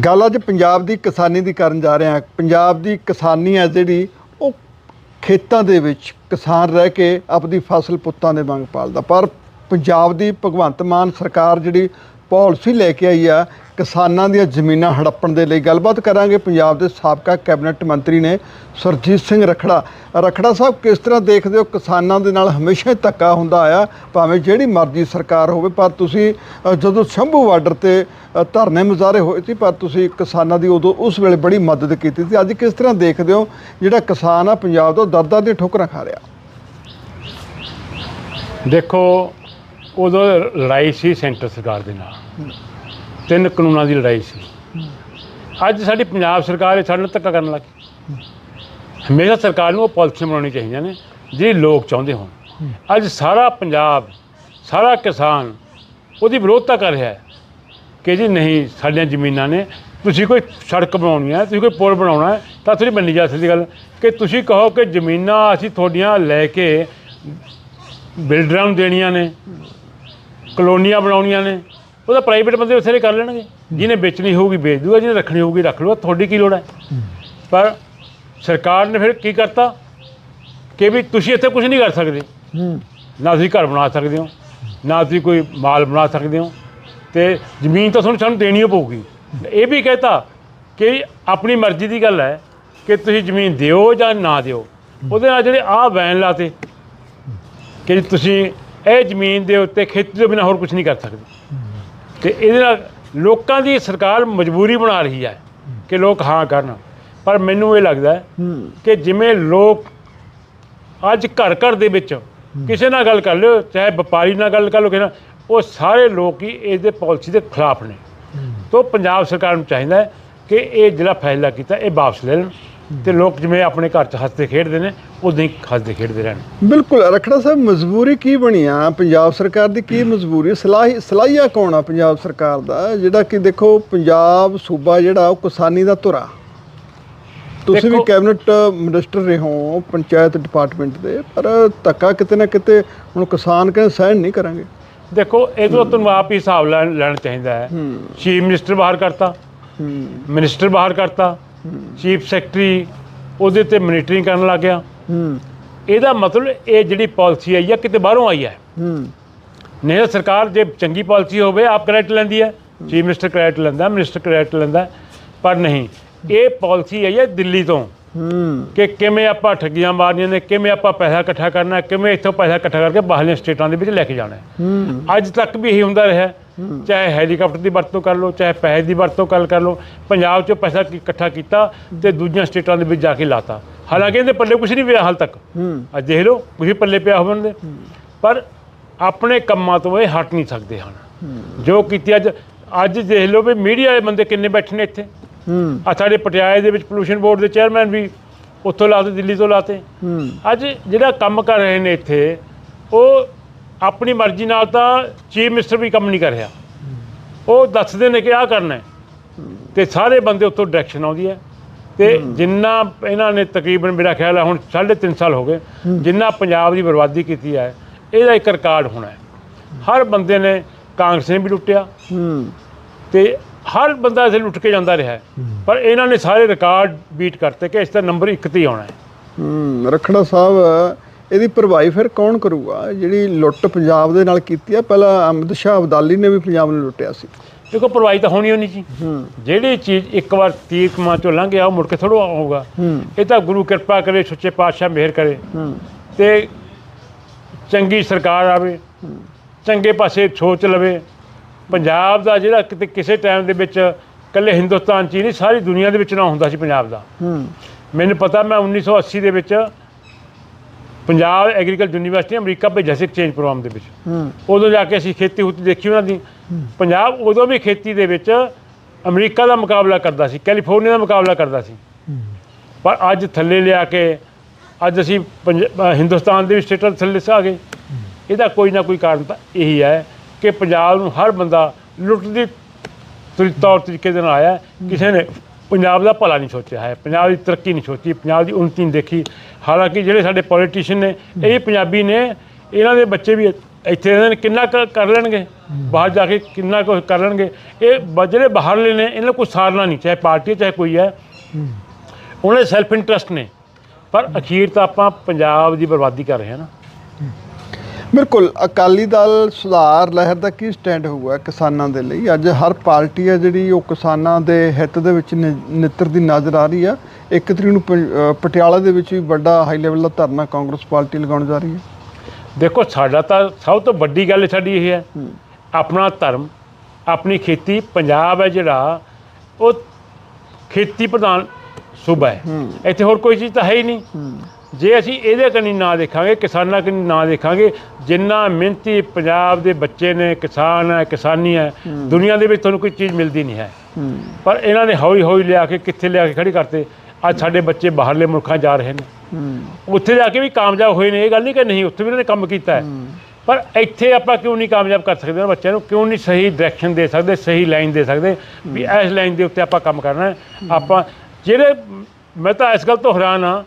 ਗੱਲ ਅੱਜ ਪੰਜਾਬ ਦੀ ਕਿਸਾਨੀ ਦੀ ਕਰਨ ਜਾ ਰਹੇ ਹਾਂ। ਪੰਜਾਬ ਦੀ ਕਿਸਾਨੀ ਹੈ ਜਿਹੜੀ, ਉਹ ਖੇਤਾਂ ਦੇ ਵਿੱਚ ਕਿਸਾਨ ਰਹਿ ਕੇ ਆਪਣੀ ਫਸਲ ਪੁੱਤਾਂ ਦੇ ਵਾਂਗ ਪਾਲਦਾ। ਪਰ ਪੰਜਾਬ ਦੀ ਭਗਵੰਤ ਮਾਨ ਸਰਕਾਰ ਜਿਹੜੀ ਪਾਲਿਸੀ ਲੈ ਕੇ ਆਈ ਆ ਕਿਸਾਨਾਂ ਦੀਆਂ ਜ਼ਮੀਨਾਂ ਹੜੱਪਣ ਦੇ ਲਈ ਗੱਲਬਾਤ ਕਰਾਂਗੇ। ਪੰਜਾਬ ਦੇ ਸਾਬਕਾ ਕੈਬਨਿਟ ਮੰਤਰੀ ਨੇ ਸਰਜੀਤ ਸਿੰਘ ਰਖੜਾ। ਰਖੜਾ ਸਾਹਿਬ, ਕਿਸ ਤਰ੍ਹਾਂ ਦੇਖਦੇ ਹੋ? ਕਿਸਾਨਾਂ ਦੇ ਨਾਲ ਹਮੇਸ਼ਾ ਹੀ ਧੱਕਾ ਹੁੰਦਾ ਆਇਆ, ਭਾਵੇਂ ਜਿਹੜੀ ਮਰਜ਼ੀ ਸਰਕਾਰ ਹੋਵੇ, ਪਰ ਤੁਸੀਂ ਜਦੋਂ ਸ਼ੰਭੂ ਬਾਰਡਰ ਤੇ ਧਰਨੇ ਮੁਜ਼ਾਹਰੇ ਹੋਏ ਸੀ, ਪਰ ਤੁਸੀਂ ਕਿਸਾਨਾਂ ਦੀ ਉਦੋਂ ਉਸ ਵੇਲੇ ਬੜੀ ਮਦਦ ਕੀਤੀ ਸੀ। ਅੱਜ ਕਿਸ ਤਰ੍ਹਾਂ ਦੇਖਦੇ ਹੋ? ਜਿਹੜਾ ਕਿਸਾਨ ਆ, ਪੰਜਾਬ ਤੋਂ ਦਰਦਾਂ ਦੀਆਂ ਠੋਕਰਾਂ ਖਾ ਰਿਹਾ। ਦੇਖੋ, ਉਦੋਂ ਲੜਾਈ ਸੀ ਸੈਂਟਰ ਸਰਕਾਰ ਦੇ ਨਾਲ। ਤਿੰਨ ਕਾਨੂੰਨਾਂ ਦੀ ਲੜਾਈ ਸੀ। ਅੱਜ ਸਾਡੀ ਪੰਜਾਬ ਸਰਕਾਰ ਇਹ ਸਾਡੇ ਨਾਲ ਧੱਕਾ ਕਰਨ ਲੱਗੀ ਹਮੇਸ਼ਾ ਸਰਕਾਰ ਨੂੰ ਉਹ ਪਾਲਿਸੀ ਬਣਾਉਣੀ ਚਾਹੀਦੀਆਂ ਨੇ, ਜਿਹੜੀ ਲੋਕ ਚਾਹੁੰਦੇ ਹੋਣ। ਅੱਜ ਸਾਰਾ ਪੰਜਾਬ, ਸਾਰਾ ਕਿਸਾਨ ਉਹਦੀ ਵਿਰੋਧਤਾ ਕਰ ਰਿਹਾ ਹੈ ਕਿ ਜੀ ਨਹੀਂ, ਸਾਡੀਆਂ ਜ਼ਮੀਨਾਂ ਨੇ, ਤੁਸੀਂ ਕੋਈ ਸੜਕ ਬਣਾਉਣੀ ਹੈ, ਤੁਸੀਂ ਕੋਈ ਪੁਲ ਬਣਾਉਣਾ ਹੈ, ਤਾਂ ਥੋੜੀ ਮੰਨੀ ਜਾ ਸਕਦੀ ਗੱਲ। ਕਿ ਤੁਸੀਂ ਕਹੋ ਕਿ ਜ਼ਮੀਨਾਂ ਅਸੀਂ ਤੁਹਾਡੀਆਂ ਲੈ ਕੇ ਬਿਲਡਰਾਂ ਨੂੰ ਦੇਣੀਆਂ ਨੇ, ਕਲੋਨੀਆਂ ਬਣਾਉਣੀਆਂ ਨੇ ਉਹਦਾ ਪ੍ਰਾਈਵੇਟ ਬੰਦੇ ਉਥੇ ਕਰ ਲੈਣਗੇ। ਜਿਹਨੇ ਵੇਚਣੀ ਹੋਊਗੀ ਵੇਚ ਦੂਗਾ, ਜਿਹਨੇ ਰੱਖਣੀ ਹੋਊਗੀ ਰੱਖ ਲੂਗਾ ਤੁਹਾਡੀ ਕੀ ਲੋੜ ਹੈ? ਪਰ ਸਰਕਾਰ ਨੇ ਫਿਰ ਕੀ ਕਰਤਾ? ਕਿ ਵੀ ਤੁਸੀਂ ਇੱਥੇ ਕੁਝ ਨਹੀਂ ਕਰ ਸਕਦੇ। ਨਾ ਤੁਸੀਂ ਘਰ ਬਣਾ ਸਕਦੇ ਹੋ, ਨਾ ਤੁਸੀਂ ਕੋਈ ਮਾਲ ਬਣਾ ਸਕਦੇ ਹੋ। ਤੇ ਜ਼ਮੀਨ ਤਾਂ ਤੁਹਾਨੂੰ ਸਾਨੂੰ ਦੇਣੀ ਪਊਗੀ। ਇਹ ਵੀ ਕਹਤਾ ਕਿ ਆਪਣੀ ਮਰਜ਼ੀ ਦੀ ਗੱਲ ਹੈ ਕਿ ਤੁਸੀਂ ਜ਼ਮੀਨ ਦਿਓ ਜਾਂ ਨਾ ਦਿਓ। ਉਹਦੇ ਨਾਲ ਜਿਹੜੇ ਆਹ ਵੈਨ ਲਾਤੇ ਕਿ ਤੁਸੀਂ ਇਹ ਜ਼ਮੀਨ ਦੇ ਉੱਤੇ ਖੇਤੀ ਤੋਂ ਬਿਨਾਂ ਹੋਰ ਕੁਝ ਨਹੀਂ ਕਰ ਸਕਦੇ। ਤੇ ਇਹਦੇ ਨਾਲ ਲੋਕਾਂ ਦੀ ਸਰਕਾਰ ਮਜਬੂਰੀ ਬਣਾ ਰਹੀ ਹੈ ਕਿ ਲੋਕ ਹਾਂ ਕਰਨ। ਪਰ ਮੈਨੂੰ ਇਹ ਲੱਗਦਾ ਕਿ ਜਿਵੇਂ ਲੋਕ ਅੱਜ ਘਰ ਘਰ ਦੇ ਵਿੱਚ ਕਿਸੇ ਨਾਲ ਗੱਲ ਕਰ ਲਿਓ ਚਾਹੇ ਵਪਾਰੀ ਨਾਲ ਗੱਲ ਕਰ ਲਓ ਕਿਸੇ ਨਾਲ ਉਹ ਸਾਰੇ ਲੋਕ ਹੀ ਇਸ ਦੇ ਪਾਲਿਸੀ ਦੇ ਖਿਲਾਫ ਨੇ। ਤੋਂ ਪੰਜਾਬ ਸਰਕਾਰ ਨੂੰ ਚਾਹੀਦਾ ਹੈ ਕਿ ਇਹ ਜਿਹੜਾ ਫੈਸਲਾ ਕੀਤਾ ਇਹ ਵਾਪਸ ਲੈ ਲੈਣ। ਤੇ ਲੋਕ ਜਿਵੇਂ ਆਪਣੇ ਘਰ 'ਚ ਹੱਸਦੇ ਖੇਡਦੇ ਨੇ ਉਦਾਂ ਹੀ ਹੱਸਦੇ ਖੇਡਦੇ ਰਹਿਣ। ਬਿਲਕੁਲ ਰਖੜਾ ਸਾਹਿਬ ਮਜਬੂਰੀ ਕੀ ਬਣੀ ਆ? ਪੰਜਾਬ ਸਰਕਾਰ ਦੀ ਕੀ ਮਜਬੂਰੀ ਸਲਾਹੀ ਸਲਾਹੀਆ ਕੌਣ ਆ ਪੰਜਾਬ ਸਰਕਾਰ ਦਾ? ਜਿਹੜਾ ਕਿ ਦੇਖੋ ਪੰਜਾਬ ਸੂਬਾ ਜਿਹੜਾ ਉਹ ਕਿਸਾਨੀ ਦਾ ਧੁਰਾ। ਤੁਸੀਂ ਵੀ ਕੈਬਨਿਟ ਮਿਨਿਸਟਰ ਰਹੇ ਹੋ ਪੰਚਾਇਤ ਡਿਪਾਰਟਮੈਂਟ ਦੇ ਪਰ ਧੱਕਾ ਕਿਤੇ ਨਾ ਕਿਤੇ ਹੁਣ ਕਿਸਾਨ ਕਹਿੰਦੇ ਸਹਿਣ ਨਹੀਂ ਕਰਾਂਗੇ। ਦੇਖੋ ਇਹ ਤੋਂ ਤੁਹਾਨੂੰ ਆਪ ਹੀ ਹਿਸਾਬ ਲੈਣ ਲੈਣਾ ਚਾਹੀਦਾ ਹੈ। ਚੀਫ ਮਿਨਿਸਟਰ ਬਾਹਰ ਕਰਤਾ। ਮਿਨਿਸਟਰ ਬਾਹਰ ਕਰਤਾ। ਚੀਫ ਸੈਕਟਰੀ ਉਹਦੇ ਤੇ ਮੋਨੀਟਰਿੰਗ ਕਰਨ ਲੱਗ ਗਿਆ। ਇਹਦਾ ਮਤਲਬ ਇਹ ਜਿਹੜੀ ਪਾਲਿਸੀ ਆਈ ਹੈ ਕਿਤੇ ਬਾਹਰੋਂ ਆਈ ਹੈ ਨਹੀਂ ਤਾਂ ਸਰਕਾਰ ਜੇ ਚੰਗੀ ਪਾਲਿਸੀ ਹੋਵੇ, ਆਪ ਕ੍ਰੈਡਿਟ ਲੈਂਦੀ ਹੈ ਚੀਫ ਮਿਨਿਸਟਰ ਕ੍ਰੈਡਿਟ ਲੈਂਦਾ, ਮਿਨਿਸਟਰ ਕ੍ਰੈਡਿਟ ਲੈਂਦਾ, ਪਰ ਨਹੀਂ। ਇਹ ਪਾਲਿਸੀ ਆਈ ਹੈ ਦਿੱਲੀ ਤੋਂ। ਕਿ ਕਿਵੇਂ ਆਪਾਂ ਠੱਗੀਆਂ ਮਾਰਨੀਆਂ ਨੇ, ਕਿਵੇਂ ਆਪਾਂ ਪੈਸਾ ਇਕੱਠਾ ਕਰਨਾ, ਕਿਵੇਂ ਇੱਥੋਂ ਪੈਸਾ ਇਕੱਠਾ ਕਰਕੇ ਬਾਹਰਲੀਆਂ ਸਟੇਟਾਂ ਦੇ ਵਿੱਚ ਲੈ ਕੇ ਜਾਣਾ। ਅੱਜ ਤੱਕ ਵੀ ਇਹੀ ਹੁੰਦਾ ਰਿਹਾ। ਚਾਹੇ ਹੈਲੀਕਾਪਟਰ ਦੀ ਵਰਤੋਂ ਕਰ ਲਓ ਚਾਹੇ ਪੈਸੇ ਦੀ ਵਰਤੋਂ ਕਰ ਕਰ ਲਓ ਪੰਜਾਬ 'ਚੋਂ ਪੈਸਾ ਇਕੱਠਾ ਕੀਤਾ ਤੇ ਦੂਜੀਆਂ ਸਟੇਟਾਂ ਦੇ ਵਿੱਚ ਜਾ ਕੇ ਲਾਤਾ। ਹਾਲਾਂਕਿ ਇਹਦੇ ਪੱਲੇ ਕੁਝ ਨਹੀਂ ਪਿਆ ਹਾਲ ਤੱਕ। ਅੱਜ ਦੇਖ ਲਓ ਕੁਝ ਪੱਲੇ ਪਿਆ ਉਹਨਾਂ ਦੇ ਪਰ ਆਪਣੇ ਕੰਮਾਂ ਤੋਂ ਇਹ ਹਟ ਨਹੀਂ ਸਕਦੇ ਹਨ ਜੋ ਕੀਤੀ ਅੱਜ ਅੱਜ ਦੇਖ ਲਓ ਵੀ ਮੀਡੀਆ ਵਾਲੇ ਬੰਦੇ ਕਿੰਨੇ ਬੈਠੇ ਨੇ ਇੱਥੇ। ਆ ਸਾਡੇ ਪਟਿਆਲੇ ਦੇ ਵਿੱਚ ਪੋਲੂਸ਼ਨ ਬੋਰਡ ਦੇ ਚੇਅਰਮੈਨ ਵੀ ਉੱਥੋਂ ਲਾਤੇ ਦਿੱਲੀ ਤੋਂ ਲਾਤੇ। ਅੱਜ ਜਿਹੜਾ ਕੰਮ ਕਰ ਰਹੇ ਨੇ ਇੱਥੇ ਉਹ ਆਪਣੀ ਮਰਜ਼ੀ ਨਾਲ ਤਾਂ ਚੀਫ ਮਿਨਿਸਟਰ ਵੀ ਕੰਮ ਨਹੀਂ ਕਰ ਰਿਹਾ। ਉਹ ਦੱਸਦੇ ਨੇ ਕਿ ਆਹ ਕਰਨਾ ਹੈ। ਤੇ ਸਾਰੇ ਬੰਦੇ ਉੱਥੋਂ ਡਾਇਰੈਕਸ਼ਨ ਆਉਂਦੀ ਹੈ। ਤੇ ਜਿੰਨਾ ਇਹਨਾਂ ਨੇ ਤਕਰੀਬਨ ਮੇਰਾ ਖਿਆਲ ਹੈ ਹੁਣ 3.5 ਸਾਲ ਹੋ ਗਏ। ਜਿੰਨਾ ਪੰਜਾਬ ਦੀ ਬਰਬਾਦੀ ਕੀਤੀ ਹੈ ਇਹਦਾ ਇੱਕ ਰਿਕਾਰਡ ਹੋਣਾ ਹੈ। ਹਰ ਬੰਦੇ ਨੇ ਕਾਂਗਰਸ ਨੇ ਵੀ ਲੁੱਟਿਆ। ਹੂੰ। ਤੇ ਹਰ ਬੰਦਾ ਇਸੇ ਲੁੱਟ ਕੇ ਜਾਂਦਾ ਰਿਹਾ ਹੈ। ਪਰ ਇਹਨਾਂ ਨੇ ਸਾਰੇ ਰਿਕਾਰਡ ਬੀਟ ਕਰਤੇ ਕਿ ਇਸ ਦਾ ਨੰਬਰ 1 ਤੇ ਹੀ ਆਉਣਾ ਹੈ। ਹੂੰ। ਰਖੜਾ ਸਾਹਿਬ ਇਹਦੀ ਭਰਵਾਈ ਫਿਰ ਕੌਣ ਕਰੂਗਾ? ਜਿਹੜੀ ਲੁੱਟ ਪੰਜਾਬ ਦੇ ਨਾਲ ਕੀਤੀ ਆ ਪਹਿਲਾਂ ਅਹਿਮਦ ਸ਼ਾਹ ਅਬਦਾਲੀ ਨੇ ਵੀ ਪੰਜਾਬ ਨੂੰ ਲੁੱਟਿਆ ਸੀ। ਦੇਖੋ ਪਰਵਾਹੀ ਤਾਂ ਹੋਣੀ ਹੋਣੀ ਜੀ। ਜਿਹੜੀ ਚੀਜ਼ ਇੱਕ ਵਾਰ ਤੀਰ ਕਮਾਂ ਚੋਂ ਲੰਘ ਗਿਆ ਉਹ ਮੁੜ ਕੇ ਥੋੜ੍ਹਾ ਆਊਗਾ ਇਹ ਤਾਂ ਗੁਰੂ ਕਿਰਪਾ ਕਰੇ ਸੱਚੇ ਪਾਤਸ਼ਾਹ ਮਿਹਰ ਕਰੇ। ਤੇ ਚੰਗੀ ਸਰਕਾਰ ਆਵੇ ਚੰਗੇ ਪਾਸੇ ਸੋਚ ਲਵੇ। ਪੰਜਾਬ ਦਾ ਜਿਹੜਾ ਕਿਤੇ ਕਿਸੇ ਟਾਈਮ ਦੇ ਵਿੱਚ ਇਕੱਲੇ ਹਿੰਦੁਸਤਾਨ 'ਚ ਹੀ ਨਹੀਂ ਸਾਰੀ ਦੁਨੀਆ ਦੇ ਵਿੱਚ ਨਾ ਹੁੰਦਾ ਸੀ ਪੰਜਾਬ ਦਾ। ਮੈਨੂੰ ਪਤਾ ਮੈਂ 1980 ਦੇ ਵਿੱਚ ਪੰਜਾਬ ਐਗਰੀਕਲਚਰ ਯੂਨੀਵਰਸਿਟੀ ਅਮਰੀਕਾ ਭੇਜਿਆ ਸੀ ਐਕਸਚੇਂਜ ਪ੍ਰੋਗਰਾਮ ਦੇ ਵਿੱਚ। ਉਦੋਂ ਜਾ ਕੇ ਅਸੀਂ ਖੇਤੀ ਹੁੱਤੀ ਦੇਖੀ ਉਹਨਾਂ ਦੀ। ਪੰਜਾਬ ਉਦੋਂ ਵੀ ਖੇਤੀ ਦੇ ਵਿੱਚ ਅਮਰੀਕਾ ਦਾ ਮੁਕਾਬਲਾ ਕਰਦਾ ਸੀ, ਕੈਲੀਫੋਰਨੀਆ ਦਾ ਮੁਕਾਬਲਾ ਕਰਦਾ ਸੀ। ਪਰ ਅੱਜ ਥੱਲੇ ਲਿਆ ਕੇ, ਅੱਜ ਅਸੀਂ ਪੰਜ- ਹਿੰਦੁਸਤਾਨ ਦੇ ਵੀ ਸਟੇਟਾਂ ਦੇ ਥੱਲੇ ਆ ਗਏ। ਇਹਦਾ ਕੋਈ ਨਾ ਕੋਈ ਕਾਰਨ ਤਾਂ ਇਹੀ ਹੈ ਕਿ ਪੰਜਾਬ ਨੂੰ ਹਰ ਬੰਦਾ ਲੁੱਟ ਦੀ ਤਰੀ- ਤੌਰ ਤਰੀਕੇ ਦੇ ਨਾਲ ਆਇਆ। ਕਿਸੇ ਨੇ ਪੰਜਾਬ ਦਾ ਭਲਾ ਨਹੀਂ ਸੋਚਿਆ ਹੈ ਪੰਜਾਬ ਦੀ ਤਰੱਕੀ ਨਹੀਂ ਸੋਚੀ ਪੰਜਾਬ ਦੀ ਉન્નਤੀ ਨਹੀਂ ਦੇਖੀ। ਹਾਲਾਂਕਿ ਜਿਹੜੇ ਸਾਡੇ ਪੋਲੀਟੀਸ਼ੀਅਨ ਨੇ ਇਹ ਪੰਜਾਬੀ ਨੇ ਇਹਨਾਂ ਦੇ ਬੱਚੇ ਵੀ ਇੱਥੇ ਇਹਨਾਂ ਨੇ ਕਿੰਨਾ ਕੁ ਕਰ ਲੈਣਗੇ? ਬਾਹਰ ਜਾ ਕੇ ਕਿੰਨਾ ਕੁ ਕਰ ਲੈਣਗੇ? ਇਹ ਜਿਹੜੇ ਬਾਹਰਲੇ ਨੇ ਇਹਨਾਂ ਨੂੰ ਕੋਈ ਸਾਰਨਾ ਨਹੀਂ ਚਾਹੇ ਪਾਰਟੀ ਚਾਹੇ ਕੋਈ ਹੈ। ਉਹਨਾਂ ਦੇ ਸੈਲਫ ਇੰਟਰਸਟ ਨੇ। ਪਰ ਅਖੀਰ ਤਾਂ ਆਪਾਂ ਪੰਜਾਬ ਦੀ ਬਰਬਾਦੀ ਕਰ ਰਹੇ ਹਾਂ ਨਾ। ਬਿਲਕੁਲ ਅਕਾਲੀ ਦਲ ਸੁਧਾਰ ਲਹਿਰ ਦਾ ਕੀ ਸਟੈਂਡ ਹੋਊਗਾ ਕਿਸਾਨਾਂ ਦੇ ਲਈ? ਅੱਜ ਹਰ ਪਾਰਟੀ ਹੈ ਜਿਹੜੀ ਉਹ ਕਿਸਾਨਾਂ ਦੇ ਹਿੱਤ ਦੇ ਵਿੱਚ ਨਿ- ਨਿੱਤਰਦੀ ਨਜ਼ਰ ਆ ਰਹੀ ਆ। ਇੱਕ ਤਰੀਕ ਨੂੰ ਪਟਿਆਲਾ ਦੇ ਵਿੱਚ ਵੀ ਵੱਡਾ ਹਾਈ ਲੈਵਲ ਦਾ ਧਰਨਾ ਕਾਂਗਰਸ ਪਾਰਟੀ ਲਗਾਉਣ ਜਾ ਰਹੀ ਹੈ। ਦੇਖੋ ਸਾਡਾ ਤਾਂ ਸਭ ਤੋਂ ਵੱਡੀ ਗੱਲ ਸਾਡੀ ਇਹ ਹੈ ਆਪਣਾ ਧਰਮ ਆਪਣੀ ਖੇਤੀ ਪੰਜਾਬ ਹੈ ਜਿਹੜਾ ਉਹ ਖੇਤੀ ਪ੍ਰਧਾਨ ਸੂਬਾ ਹੈ। ਇੱਥੇ ਹੋਰ ਕੋਈ ਚੀਜ਼ ਤਾਂ ਹੈ ਹੀ ਨਹੀਂ। ਜੇ ਅਸੀਂ ਇਹਦੇ ਕਨੀ ਨਾ ਦੇਖਾਂਗੇ ਕਿਸਾਨਾਂ ਕਨੀ ਨਾ ਦੇਖਾਂਗੇ ਜਿੰਨਾ ਮਿਹਨਤੀ ਪੰਜਾਬ ਦੇ ਬੱਚੇ ਨੇ ਕਿਸਾਨ ਹੈ ਕਿਸਾਨੀ ਹੈ ਦੁਨੀਆ ਦੇ ਵਿੱਚ ਤੁਹਾਨੂੰ ਕੋਈ ਚੀਜ਼ ਮਿਲਦੀ ਨਹੀਂ ਹੈ। ਪਰ ਇਹਨਾਂ ਨੇ ਹੌਲੀ ਹੌਲੀ ਲਿਆ ਕੇ ਕਿੱਥੇ ਲਿਆ ਕੇ ਖੜੀ ਕਰਤੇ ਅੱਜ ਸਾਡੇ ਬੱਚੇ ਬਾਹਰਲੇ ਮੁਲਕਾਂ ਜਾ ਰਹੇ ਨੇ। ਉੱਥੇ ਜਾ ਕੇ ਵੀ ਕਾਮਯਾਬ ਹੋਏ ਨੇ ਇਹ ਗੱਲ ਨਹੀਂ ਕਿ ਨਹੀਂ ਉੱਥੇ ਵੀ ਉਹਨਾਂ ਨੇ ਕੰਮ ਕੀਤਾ ਹੈ। ਪਰ ਇੱਥੇ ਆਪਾਂ ਕਿਉਂ ਨਹੀਂ ਕਾਮਯਾਬ ਕਰ ਸਕਦੇ ਉਹਨਾਂ ਬੱਚਿਆਂ ਨੂੰ? ਕਿਉਂ ਨਹੀਂ ਸਹੀ ਡਾਇਰੈਕਸ਼ਨ ਦੇ ਸਕਦੇ ਸਹੀ ਲਾਈਨ ਦੇ ਸਕਦੇ? ਵੀ ਇਸ ਲਾਈਨ ਦੇ ਉੱਤੇ ਆਪਾਂ ਕੰਮ ਕਰਨਾ ਹੈ। ਆਪਾਂ ਜਿਹੜੇ ਮੈਂ ਤਾਂ ਇਸ ਗੱਲ ਤੋਂ ਹੈਰਾਨ ਹਾਂ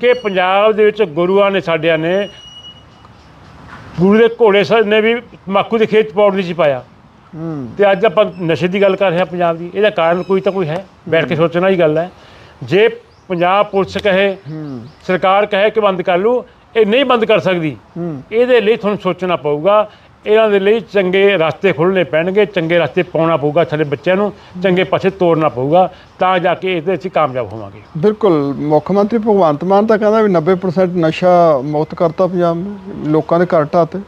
ਕਿ ਪੰਜਾਬ ਦੇ ਵਿੱਚ ਗੁਰੂਆਂ ਨੇ ਸਾਡਿਆਂ ਨੇ ਗੁਰੂ ਦੇ ਘੋੜੇ ਸ- ਨੇ ਵੀ ਤੰਬਾਕੂ ਦੇ ਖੇਤ ਨਹੀਂ ਸੀ ਪਾਇਆ। ਤੇ ਅੱਜ ਆਪਾਂ ਨਸ਼ੇ ਦੀ ਗੱਲ ਕਰ ਰਹੇ ਹਾਂ ਪੰਜਾਬ ਦੀ। ਇਹਦਾ ਕਾਰਨ ਕੋਈ ਤਾਂ ਕੋਈ ਹੈ? ਬੈਠ ਕੇ ਸੋਚਣ ਵਾਲੀ ਗੱਲ ਹੈ। ਜੇ ਪੰਜਾਬ ਪੁਲਿਸ ਕਹੇ ਸਰਕਾਰ ਕਹੇ ਕਿ ਬੰਦ ਕਰ ਲਓ ਇਹ ਨਹੀਂ ਬੰਦ ਕਰ ਸਕਦੀ। ਇਹਦੇ ਲਈ ਤੁਹਾਨੂੰ ਸੋਚਣਾ ਪਊਗਾ ਇਹਨਾਂ ਦੇ ਲਈ ਚੰਗੇ ਰਸਤੇ ਖੁੱਲ੍ਹਣੇ ਪੈਣਗੇ ਚੰਗੇ ਰਸਤੇ ਪਾਉਣਾ ਪਊਗਾ ਸਾਡੇ ਬੱਚਿਆਂ ਨੂੰ ਚੰਗੇ ਪਾਸੇ ਤੋਰਨਾ ਪਊਗਾ ਤਾਂ ਜਾ ਕੇ ਇਹਦੇ ਵਿੱਚ ਕਾਮਯਾਬ ਹੋਵਾਂਗੇ। ਬਿਲਕੁਲ ਮੁੱਖ ਮੰਤਰੀ ਭਗਵੰਤ ਮਾਨ ਤਾਂ ਕਹਿੰਦਾ ਵੀ 90% ਨਸ਼ਾ ਮੁਕਤ ਕਰਤਾ ਪੰਜਾਬ ਨੇ ਲੋਕਾਂ ਦੇ ਘਰ ਢਾਤੇ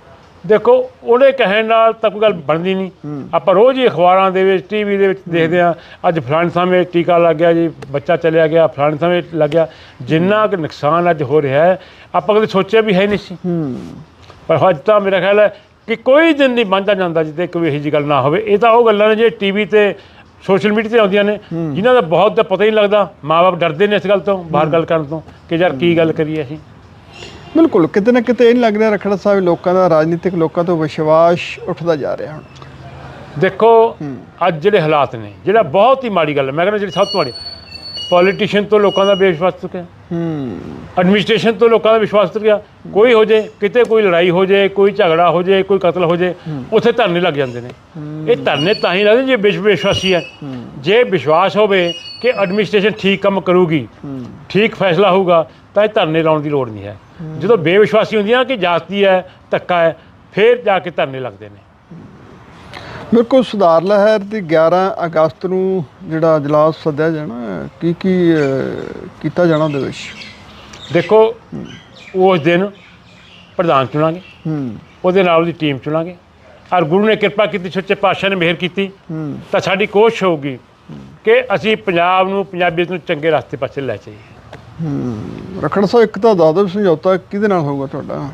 ਦੇਖੋ ਉਹਦੇ ਕਹਿਣ ਨਾਲ ਤਾਂ ਕੋਈ ਗੱਲ ਬਣਦੀ ਨਹੀਂ। ਆਪਾਂ ਰੋਜ਼ ਹੀ ਅਖਬਾਰਾਂ ਦੇ ਵਿੱਚ ਟੀਵੀ ਦੇ ਵਿੱਚ ਦੇਖਦੇ ਆ ਅੱਜ ਫਲਾਣੇ ਸਮੇਂ ਟੀਕਾ ਲੱਗ ਗਿਆ ਜੀ ਬੱਚਾ ਚਲਿਆ ਗਿਆ ਫਲਾਣੇ ਸਮੇਂ ਲੱਗ ਗਿਆ। ਜਿੰਨਾ ਕੁ ਨੁਕਸਾਨ ਅੱਜ ਹੋ ਰਿਹਾ ਹੈ ਆਪਾਂ ਕਦੇ ਸੋਚਿਆ ਵੀ ਹੈ ਨਹੀਂ ਸੀ। ਪਰ ਅੱਜ ਤਾਂ ਮੇਰਾ ਖਿਆਲ ਹੈ ਕਿ ਕੋਈ ਦਿਨ ਨਹੀਂ ਬੰਦਾ ਜਾਂਦਾ ਜਿੱਤੇ ਕੋਈ ਇਹੋ ਜਿਹੀ ਗੱਲ ਨਾ ਹੋਵੇ। ਇਹ ਤਾਂ ਉਹ ਗੱਲਾਂ ਨੇ ਜੇ ਟੀਵੀ ਤੇ ਸੋਸ਼ਲ ਮੀਡੀਆ ਤੇ ਆਉਂਦੀਆਂ ਨੇ ਜਿਨ੍ਹਾਂ ਦਾ ਬਹੁਤ ਤਾਂ ਪਤਾ ਹੀ ਨਹੀਂ ਲੱਗਦਾ। ਮਾਪੇ ਡਰਦੇ ਨੇ ਇਸ ਗੱਲ ਤੋਂ ਬਾਹਰ ਗੱਲ ਕਰਨ ਤੋਂ ਕਿ ਯਾਰ ਕੀ ਗੱਲ ਕਰੀਏ ਅਸੀਂ। ਬਿਲਕੁਲ ਕਿਤੇ ਨਾ ਕਿਤੇ ਇਹ ਨਹੀਂ ਲੱਗ ਰਿਹਾ ਰਖੜਾ ਸਾਹਿਬ ਲੋਕਾਂ ਦਾ ਰਾਜਨੀਤਿਕ ਲੋਕਾਂ ਤੋਂ ਵਿਸ਼ਵਾਸ ਉੱਠਦਾ ਜਾ ਰਿਹਾ ਹੁਣ। ਦੇਖੋ ਅੱਜ ਜਿਹੜੇ ਹਾਲਾਤ ਨੇ ਜਿਹੜਾ ਬਹੁਤ ਹੀ ਮਾੜੀ ਗੱਲ ਹੈ ਮੈਂ ਕਹਿੰਦਾ ਜਿਹੜੀ ਸਭ ਤੋਂ ਮਾੜੀ ਪੋਲੀਟੀਸ਼ੀਅਨ ਤੋਂ ਲੋਕਾਂ ਦਾ ਬੇਵਿਸ਼ਵਾਸ ਚੁੱਕਿਆ। ਐਡਮਿਨਿਸਟ੍ਰੇਸ਼ਨ ਤੋਂ ਲੋਕਾਂ ਦਾ ਵਿਸ਼ਵਾਸ ਤੁਰ ਗਿਆ ਕੋਈ ਹੋ ਜੇ ਕਿਤੇ ਕੋਈ ਲੜਾਈ ਹੋ ਜੇ ਕੋਈ ਝਗੜਾ ਹੋ ਜੇ ਕੋਈ ਕਤਲ ਹੋ ਜੇ ਉੱਥੇ ਧਰਨੇ ਲੱਗ ਜਾਂਦੇ ਨੇ। ਇਹ ਧਰਨੇ ਤਾਂ ਹੀ ਲੱਗਦੇ ਜੇ ਵਿਸ਼ਵ ਵਿਸ਼ਵਾਸੀ ਹੈ। ਜੇ ਵਿਸ਼ਵਾਸ ਹੋਵੇ ਕਿ ਐਡਮਿਨਿਸਟ੍ਰੇਸ਼ਨ ਠੀਕ ਕੰਮ ਕਰੂਗੀ ਠੀਕ ਫੈਸਲਾ ਹੋਊਗਾ ਤਾਂ ਇਹ ਧਰਨੇ ਲਾਉਣ ਦੀ ਲੋੜ ਨਹੀਂ ਹੈ। ਜਦੋਂ ਬੇਵਿਸ਼ਵਾਸੀ ਹੁੰਦੀ ਹੈ ਕਿ ਜਾਤੀ ਹੈ ਧੱਕਾ ਹੈ ਫਿਰ ਜਾ ਕੇ ਧਰਨੇ ਲੱਗਦੇ ਨੇ। ਬਿਲਕੁਲ ਸੁਧਾਰ ਲਹਿਰ ਦੀ 11 ਅਗਸਤ ਨੂੰ ਜਿਹੜਾ ਅਜਲਾਸ ਸੱਦਿਆ ਜਾਣਾ ਹੈ, ਕੀ ਕੀ ਕੀਤਾ ਜਾਣਾ ਉਹਦੇ ਵਿੱਚ? ਦੇਖੋ ਉਸ ਦਿਨ ਪ੍ਰਧਾਨ ਚੁਣਾਂਗੇ। ਹੂੰ। ਉਹਦੇ ਨਾਲ ਉਹਦੀ ਟੀਮ ਚੁਣਾਂਗੇ। ਔਰ ਗੁਰੂ ਨੇ ਕਿਰਪਾ ਕੀਤੀ ਸੱਚੇ ਪਾਤਸ਼ਾਹ ਨੇ ਮਿਹਰ ਕੀਤੀ। ਹੂੰ। ਤਾਂ ਸਾਡੀ ਕੋਸ਼ਿਸ਼ ਹੋਊਗੀ ਕਿ ਅਸੀਂ ਪੰਜਾਬ ਨੂੰ ਪੰਜਾਬੀਅਤ ਨੂੰ ਚੰਗੇ ਰਸਤੇ ਪਾਸੇ ਲੈ ਜਾਈਏ। ਰਖੜਾ ਸਾਹਿਬ ਇੱਕ ਤਾਂ ਦੱਸ ਦਿਓ ਸਮਝੌਤਾ ਕਿਹਦੇ ਨਾਲ ਹੋਊਗਾ ਤੁਹਾਡਾ?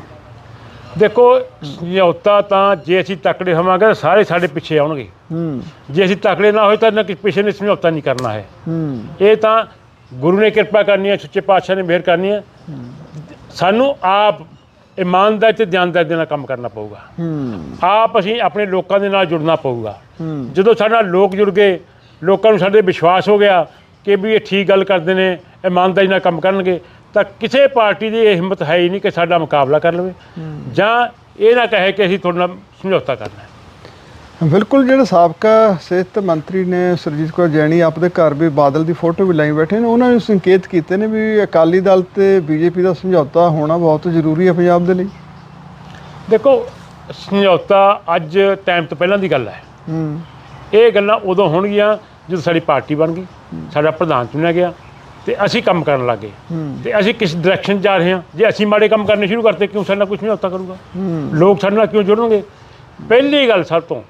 ਦੇਖੋ ਸਮਝੌਤਾ ਤਾਂ ਜੇ ਅਸੀਂ ਤਕੜੇ ਹੋਵਾਂਗੇ ਸਾਰੇ ਸਾਡੇ ਪਿੱਛੇ ਆਉਣਗੇ। ਹੂੰ। ਜੇ ਅਸੀਂ ਤਕੜੇ ਨਾ ਹੋਏ ਤਾਂ ਨਾ ਕਿਸੇ ਪਿੱਛੇ ਨੇ ਸਮਝੌਤਾ ਨਹੀਂ ਕਰਨਾ ਹੈ। ਹੂੰ। ਇਹ ਤਾਂ ਗੁਰੂ ਨੇ ਕਿਰਪਾ ਕਰਨੀ ਹੈ ਸੱਚੇ ਪਾਤਸ਼ਾਹ ਨੇ ਮਿਹਰ ਕਰਨੀ ਹੈ। ਸਾਨੂੰ ਆਪ ਇਮਾਨਦਾਰੀ ਤੇ ਦਿਆਨਦਾਰੀ ਦੇ ਨਾਲ ਕੰਮ ਕਰਨਾ ਪਊਗਾ। ਹੂੰ। ਆਪ ਅਸੀਂ ਆਪਣੇ ਲੋਕਾਂ ਦੇ ਨਾਲ ਜੁੜਨਾ ਪਊਗਾ। ਹੂੰ। ਜਦੋਂ ਸਾਡੇ ਲੋਕ ਜੁੜ ਗਏ ਲੋਕਾਂ ਨੂੰ ਸਾਡੇ ਵਿਸ਼ਵਾਸ ਹੋ ਗਿਆ ਕਿ ਵੀ ਇਹ ਠੀਕ ਗੱਲ ਕਰਦੇ ਨੇ ਇਮਾਨਦਾਰੀ ਨਾਲ ਕੰਮ ਕਰਨਗੇ ਤਾਂ ਕਿਸੇ ਪਾਰਟੀ ਦੀ ਇਹ ਹਿੰਮਤ ਹੈ ਹੀ ਨਹੀਂ ਕਿ ਸਾਡਾ ਮੁਕਾਬਲਾ ਕਰ ਲਵੇ। ਜਾਂ ਇਹ ਨਾ ਕਹੇ ਕਿ ਅਸੀਂ ਤੁਹਾਡੇ ਨਾਲ ਸਮਝੌਤਾ ਕਰਨਾ ਹੈ। ਬਿਲਕੁਲ ਜਿਹੜੇ ਸਾਬਕਾ ਸਿਹਤ ਮੰਤਰੀ ਨੇ ਸਰਜੀਤ ਕੌਰ ਜੈਣੀ ਆਪਦੇ ਘਰ ਵੀ ਬਾਦਲ ਦੀ ਫੋਟੋ ਵੀ ਲਾਈ ਬੈਠੇ ਨੇ ਉਹਨਾਂ ਨੇ ਸੰਕੇਤ ਕੀਤੇ ਨੇ ਵੀ ਅਕਾਲੀ ਦਲ ਤੇ ਬੀਜੇਪੀ ਦਾ ਸਮਝੌਤਾ ਹੋਣਾ ਬਹੁਤ ਜ਼ਰੂਰੀ ਹੈ ਪੰਜਾਬ ਦੇ ਲਈ। ਦੇਖੋ ਸਮਝੌਤਾ ਅੱਜ ਟਾਈਮ ਤੋਂ ਪਹਿਲਾਂ ਦੀ ਗੱਲ ਹੈ। ਹੂੰ। ਇਹ ਗੱਲਾਂ ਉਦੋਂ ਹੋਣਗੀਆਂ ਜਦੋਂ ਸਾਡੀ ਪਾਰਟੀ ਬਣ ਗਈ ਸਾਡਾ ਪ੍ਰਧਾਨ ਚੁਣਿਆ ਗਿਆ। ਤੇ ਅਸੀਂ ਕੰਮ ਕਰਨ ਲੱਗੇ। ਤੇ ਅਸੀਂ ਕਿਸ ਡਾਇਰੈਕਸ਼ਨ ਜਾ ਰਹੇ ਹਾਂ? ਜੇ ਅਸੀਂ ਮਾੜੇ ਕੰਮ ਕਰਨੇ ਸ਼ੁਰੂ ਕਰਤੇ ਕਿਉਂ ਸਾਡੇ ਨਾਲ ਕੁਝ ਸਮਝੌਤਾ ਕਰੂਗਾ? ਲੋਕ ਸਾਡੇ ਨਾਲ ਕਿਉਂ ਜੁੜਨਗੇ? ਪਹਿਲੀ ਗੱਲ ਸਭ ਤੋਂ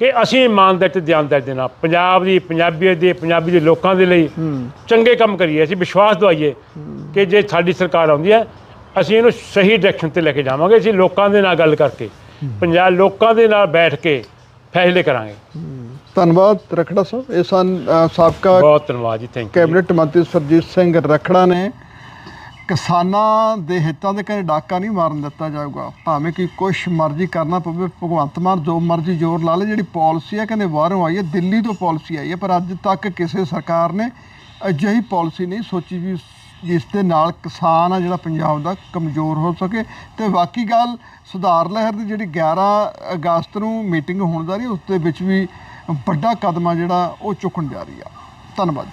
ਕਿ ਅਸੀਂ ਇਮਾਨਦਾਰੀ ਤੇ ਦਿਆਨਦਾਰੀ ਦੇ ਨਾਲ ਪੰਜਾਬ ਦੀ ਪੰਜਾਬੀਅਤ ਦੇ ਪੰਜਾਬੀ ਦੇ ਲੋਕਾਂ ਦੇ ਲਈ ਚੰਗੇ ਕੰਮ ਕਰੀਏ। ਅਸੀਂ ਵਿਸ਼ਵਾਸ ਦਵਾਈਏ ਕਿ ਜੇ ਸਾਡੀ ਸਰਕਾਰ ਆਉਂਦੀ ਹੈ ਅਸੀਂ ਇਹਨੂੰ ਸਹੀ ਡਾਇਰੈਕਸ਼ਨ ਤੇ ਲੈ ਕੇ ਜਾਵਾਂਗੇ। ਅਸੀਂ ਲੋਕਾਂ ਦੇ ਨਾਲ ਗੱਲ ਕਰਕੇ ਪੰਜਾਬ ਲੋਕਾਂ ਦੇ ਨਾਲ ਬੈਠ ਕੇ ਫੈਸਲੇ ਕਰਾਂਗੇ। ਧੰਨਵਾਦ ਰਖੜਾ ਸਾਹਿਬ। ਇਹ ਸਨ ਸਾਬਕਾ ਬਹੁਤ ਧੰਨਵਾਦ ਜੀ ਥੈਂਕ ਯੂ ਕੈਬਨਿਟ ਮੰਤਰੀ ਸਰਜੀਤ ਸਿੰਘ ਰਖੜਾ ਨੇ। ਕਿਸਾਨਾਂ ਦੇ ਹਿੱਤਾਂ ਦੇ ਕਹਿੰਦੇ ਡਾਕਾ ਨਹੀਂ ਮਾਰਨ ਦਿੱਤਾ ਜਾਊਗਾ। ਭਾਵੇਂ ਕਿ ਕੁਛ ਮਰਜ਼ੀ ਕਰਨਾ ਪਵੇ ਭਗਵੰਤ ਮਾਨ ਜੋ ਮਰਜ਼ੀ ਜ਼ੋਰ ਲਾ ਲੇ ਜਿਹੜੀ ਪਾਲਿਸੀ ਹੈ ਕਹਿੰਦੇ ਬਾਹਰੋਂ ਆਈ ਹੈ ਦਿੱਲੀ ਤੋਂ ਪਾਲਿਸੀ ਆਈ ਹੈ ਪਰ ਅੱਜ ਤੱਕ ਕਿਸੇ ਸਰਕਾਰ ਨੇ ਅਜਿਹੀ ਪਾਲਿਸੀ ਨਹੀਂ ਸੋਚੀ ਵੀ ਜਿਸ ਦੇ ਨਾਲ ਕਿਸਾਨ ਆ ਜਿਹੜਾ ਪੰਜਾਬ ਦਾ ਕਮਜ਼ੋਰ ਹੋ ਸਕੇ। ਤੇ ਬਾਕੀ ਗੱਲ ਸੁਧਾਰ ਲਹਿਰ ਦੀ ਜਿਹੜੀ 11 ਅਗਸਤ ਨੂੰ ਮੀਟਿੰਗ ਹੋਣ ਦਾ ਰਹੀ ਉਸ ਦੇ ਵਿੱਚ ਵੀ ਵੱਡਾ ਕਦਮ ਆ ਜਿਹੜਾ ਉਹ ਚੁੱਕਣ ਜਾ ਰਹੀ ਆ। ਧੰਨਵਾਦ